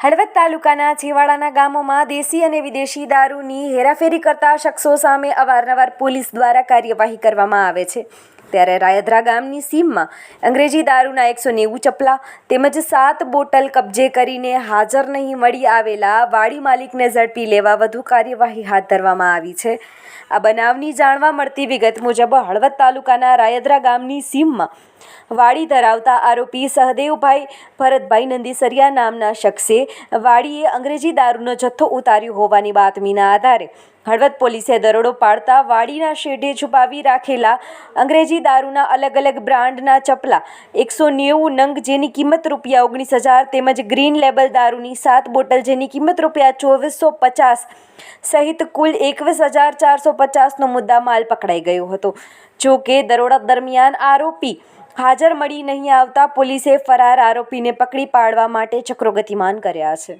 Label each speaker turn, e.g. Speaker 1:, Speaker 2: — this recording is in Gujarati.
Speaker 1: હળવદ તાલુકાના છેવાડાના ગામોમાં દેશી અને વિદેશી દારૂની હેરાફેરી કરતા શખ્સો સામે અવારનવાર પોલીસ દ્વારા કાર્યવાહી કરવામાં આવે છે. ત્યારે રાયદ્રા ગામની સીમમાં અંગ્રેજી દારૂના એકસો નેવું ચપલા તેમજ સાત બોટલ કબજે કરીને હાજર નહીં મળી આવેલા વાડી માલિકને ઝડપી લેવા વધુ કાર્યવાહી હાથ ધરવામાં આવી છે. આ બનાવની જાણવા મળતી વિગત મુજબ હળવદ તાલુકાના રાયદ્રા ગામની સીમમાં વાડી ધરાવતા આરોપી સહદેવભાઈ ભરતભાઈ નંદીસરિયા નામના શખ્સે વાડીએ અંગ્રેજી દારૂનો જથ્થો ઉતાર્યો હોવાની બાતમીના આધારે હળવદ પોલીસે દરોડો પાડતા વાડીના શેઢે છુપાવી રાખેલા અંગ્રેજી દારૂના અલગ અલગ બ્રાન્ડના ચપલા. એકસો નેવું નંગ જેની કિંમત રૂપિયા ઓગણીસ હજાર તેમજ ગ્રીન લેબલ દારૂની સાત બોટલ જેની કિંમત રૂપિયા ચોવીસો પચાસ સહિત કુલ એકવીસ હજાર ચારસો પચાસનો મુદ્દા માલ પકડાઈ ગયો હતો. જો કે દરોડા દરમિયાન આરોપી હાજર મળી નહીં આવતા પોલીસે ફરાર આરોપીને પકડી પાડવા માટે ચક્રો ગતિમાન કર્યા છે.